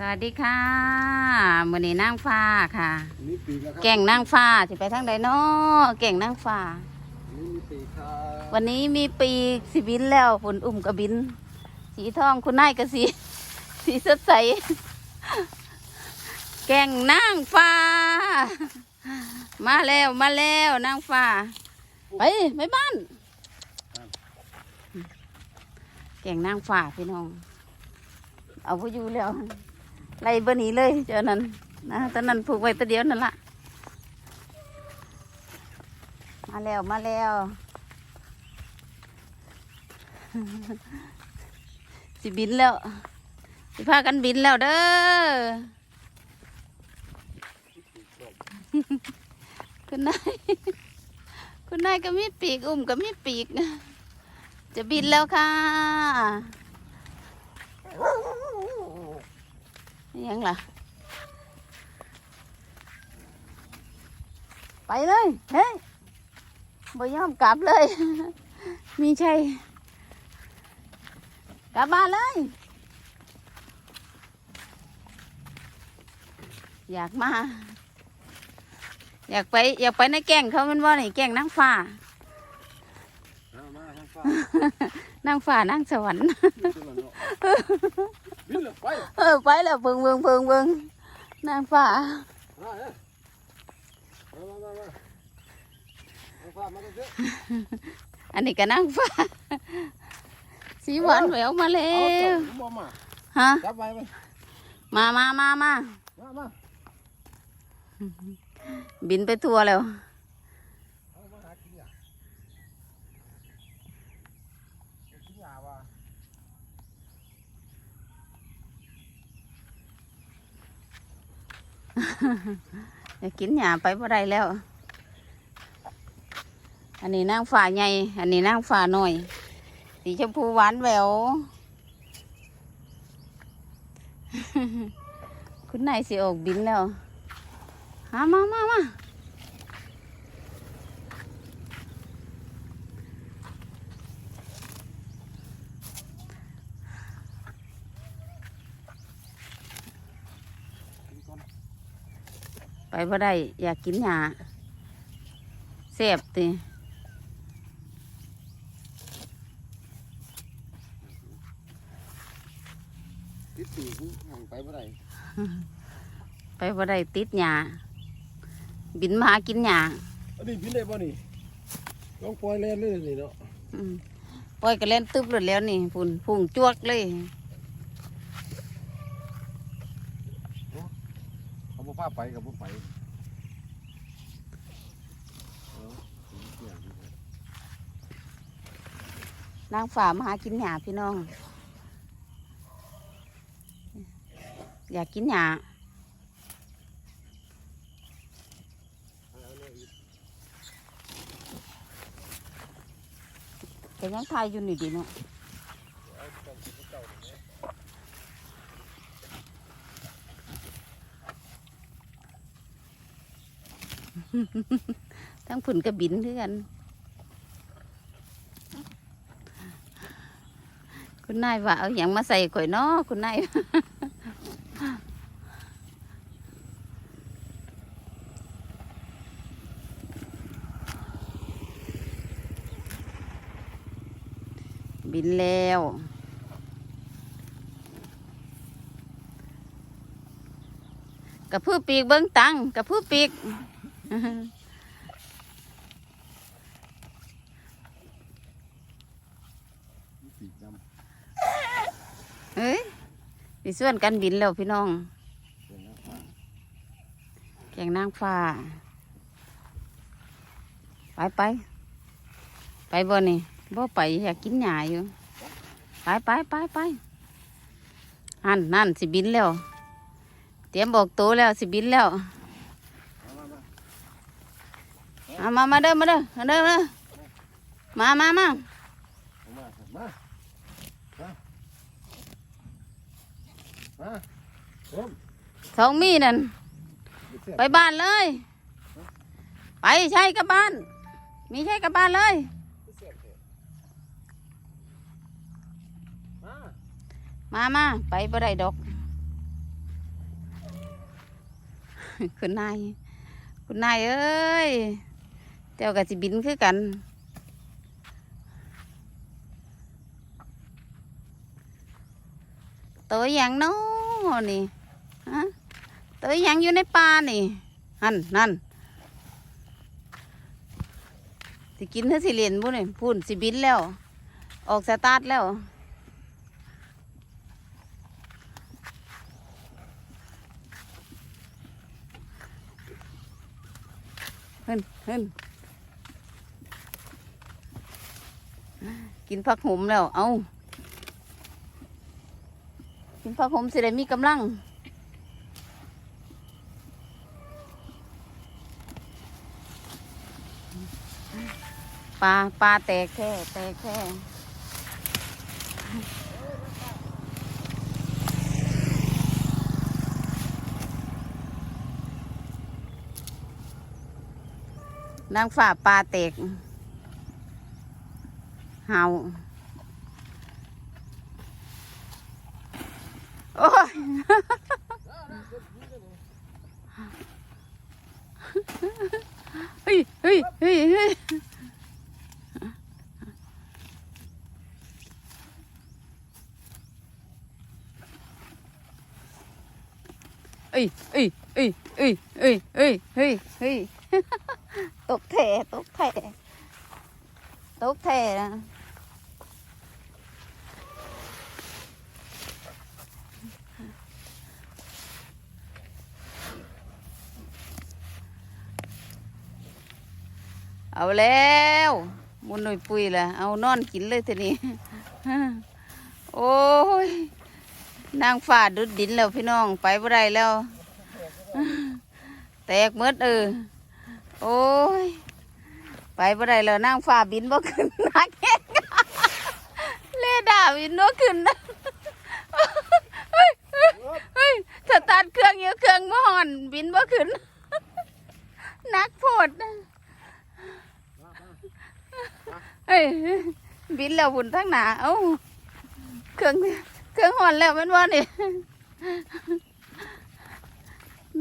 สวัสดีค่ะมือนี้นั่งฟ้าค่ะอันนี้ปีกแล้วครับแก่งนั่งฟ้าจะไปทางใดเนาะแก่งนั่งฟ้าอันนี้มีปีกครับวันนี้มีปีกสีบินแล้วฝนอุ่มกระบิน สีทองคุณนายกระสี สีสดใส แก่งนั่งฟ้า มาแล้วมาแล้วนั่งฟ้า ไปไปบ้าน แก่งนั่งฟ้าพี่น้อง เอาไปอยู่แล้ว ไล่เบอร์นี้เลยเจ้านั้นนะตอนนั้นผูกไว้ตัวเดียวนั่นละมาแล้วมาแล้วสิบินแล้วสิพากันบินแล้วเด้อคุณนายคุณนายก็มีปีก อุ้มก็มีปีก จะบินแล้วค่ะ ยังล่ะ ไปเลย เฮ้ยบ่ยอมกลับเลย มีชัยกลับบ้านเลย อยากมา อยากไป อยากไปในแก่งเขาเป็นว่าไหนแก่งนางฟ้ามามาทางฟ้านางฟ้านางสวรรค์ บินเลยไปเออไปแล้วเบิ่งเบิ่งเบิ่งเบิ่งนางฟ้ามาเด้อมามามามาฟ้ามาเด้ออันนี้ก็นางฟ้าสีหวานแหววมาแล้เอาวจับบ่มาฮะจับไว้ไปมามามามามามาบินไปทั่วแล้ว เอามาหากินหญ้ากินหญ้าว่ะ อยากกินหยาไปบ่ได้แล้ว อันนี้นางฝ่าใหญ่ อันนี้นางฝ่าหน่อย สีชมพูหวานแหวว คุณนายสิออกบินแล้ว มามามามา ไปบ่ได้อยากกินหญ้าเสียบติติดปีกห่างไปบ่ได้ไปบ่ได้ติดหญ้าบินมาหากินหญ้าอันนี้บินได้บ่นี่ลองปล่อยแล่นเลยนี่เนาะอืมปล่อยก็เล่นตึบเลยแล้วนี่พุ่นพุ่งจวกเลย เขาบ่ พาไปกับบ่ไปนางฝ่ามาหากินหญ้าพี่น้อง อยากกินหญ้าเอาเลยอีกแต่ยังทายอยู่นี่ดีเนาะ เอาจังสิเจ้านี่แหละ ทั้งผุ่นกระบินเพื่อนคุณนายว่าเอาอย่างมาใส่ข่อยเนาะคุณนายบินแล้วกระพือปีกเบิ้งตังกระพือปีก เฮ้ยสิส่วนกันบินแล้วพี่น้องเป็นแล้วฟ้าแกงนางฟ้า ไปไป ไปบ่นี่บ่ไปอยากกินหญ้าอยู่ ไปไปไปไปนั่นนั่นสิบินแล้ว เตรียมบอกโตวแล้วสิบินแล้ว เอามามาเอามา มาเด้อ มาเด้อ มาเด้อมาเด้อมามามาเอามามามามาเริ่มสองมีนั่นเสียบไปบ้านเลย ไปใช่กับบ้าน มีใช่กับบ้านเลยเสียบเถอะมามามาไปบ่ได้ดอก คุณนาย คุณนายเอ้ย เจ้ากับสิบินคือกัน ตัวอย่างน้อนี่ฮะตัวอย่างอยู่ในป่านี่นั่นนั่นสิกินเธอสิเรียนบุ้นี่พูนสิบินแล้ว ออกสตาร์ทแล้วเฮินเฮิน กินผักหมแล้ว เอากินผักหมสิได้มีกำลัง ปลาปลาแตกแค่แตกแค่นางฝ่าปลาแตก เห่าโอ้ยเฮ้ยเฮ้ยเฮ้ยเฮ้ยเอ้ยเอ้ยเอ้ยเอ้ยเอ้ยเอ้ยเฮ้ยเฮ้ย ตกแท่ตกแท่ตกแท่นะ เอาแล้วมุนหน่อยปุยละเอานอนกินเลยทีนี้โอ้ยนางฝ่าดุดดินแล้วพี่น้องไปบ่ได้แล้ว แตกหมดเออโอ้ยไปบ่ได้แล้วนางฝ่าบินบ่ขึ้นนักแก่เลดาบินบ่ขึ้นนะเฮ้เฮ้เฮ้ยสตาร์ทเครื่องอยู่เครื่องบ่อนบินบ่ขึ้นนักโพดนะ เฮ้ยบินแล้วหุ่นทั้งหนาเอ้าเครื่องเครื่องหอนแล้วแมันว่านี่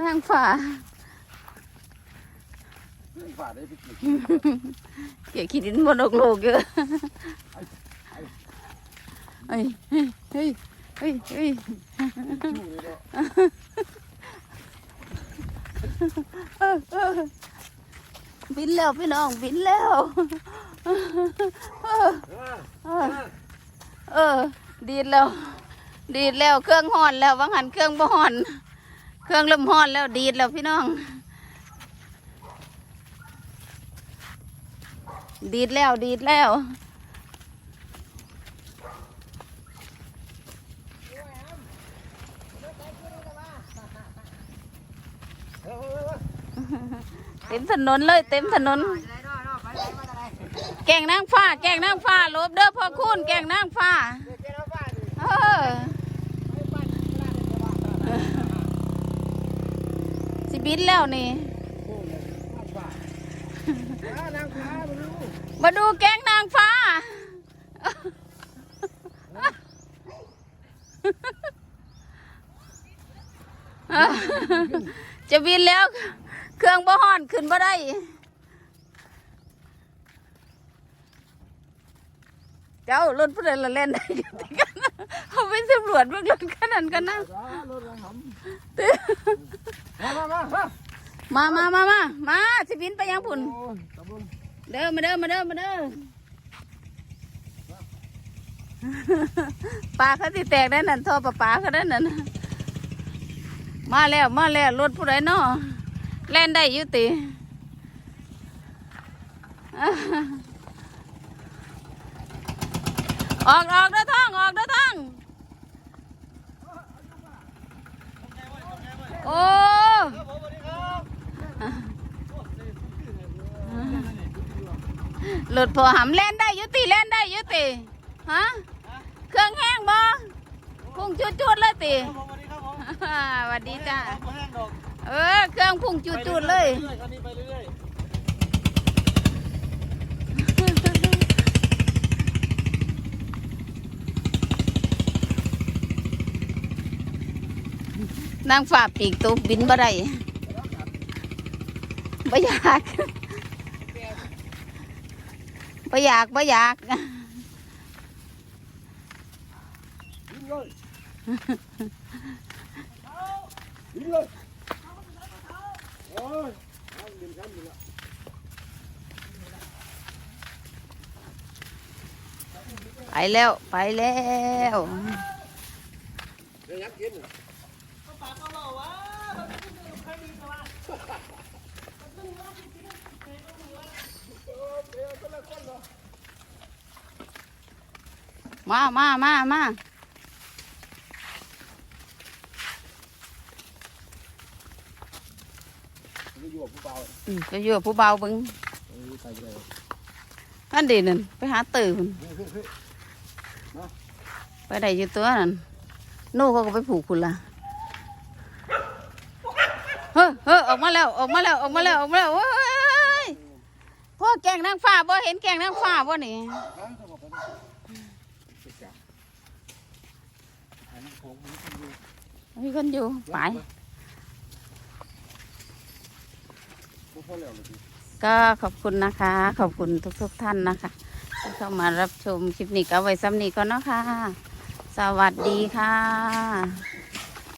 นางฝ่าฝ่าได้ไปกี่เกี่ยขี้ดินบนโลกโลกเยอะเฮ้ยเฮ้ยเฮ้ยเฮ้ยบินแล้วพี่น้องบินแล้ว เออ เออ ดีดแล้ว ดีดแล้วเครื่องห่อนแล้ววังหันเครื่องบ่ห่อน เครื่องเริ่มห่อนแล้วดีดแล้วพี่น้อง ดีดแล้วดีดแล้วเต็มถนนเลย เต็มถนน แกงนางฟ้า แกงนางฟ้าลบเด้อพ่อคุณแกงนางฟ้าเออสิบินแล้วนี่มาดูแกงนางฟ้าจะบินแล้ว เครื่องบ่ฮ้อนขึ้นบ่ได้ เจ้ารถผู้ใดละเล่นได้อยู่ที่กันเขาไปสำรวจเบื้องรถขนาดกันนะรถหำมามามามามามามาสิบินไปยังพุ่นเด้อมาเด้อมาเด้อมาเด้อปลาเขาสิแตกได้นั่นท่อปลาปลาเขาได้นั่นมาแล้วมาแล้วรถผู้ใดเนาะแล่นได้ยู่ติ ออกออกเด้อท้องออกเด้อท้องโอ้หลุดพอหำแล่นได้ยุติแล่นได้ยุติฮะเครื่องแห้งบ่พุ่งจุดๆเลยติสวัสดีครับผมสวัสดีจ้าเออเครื่องพุ่งจุดๆเลย เรื่อยๆคั นางฝ่าปีกตุกบินบ่ได้บ่อยากบ่อยากบ่อยากยิงเลยโอ้ยเอาดินครับดินละไปแล้ว ไปแล้ว เดี๋ยวยักกิน มามามามามันอยู่กับผู้เบาอืมไปอยู่กับผู้เบาเบึงนั่นดีนั่นไปหาตื่นไปได้อยู่ตัวนั่นโน่เขาก็ไปผูกคุณละเฮ้ยเฮ้ยออกมาแล้วออกมาแล้วออกมาแล้วออกมาแล้วเว้ แกงนางฟ้าบ่เห็นแกงนางฟ้าบ่นี่น้ำสงบไปดิจับอันนี้โค้งมันไม่ต้องอยู่มีคนอยู่ไปก็ขอบคุณนะคะ ขอบคุณทุกๆท่านนะคะที่เข้ามารับชมคลิปนี้ก็ไว้ซ้ำนี้ก่อนเนาะค่ะ สวัสดีค่ะ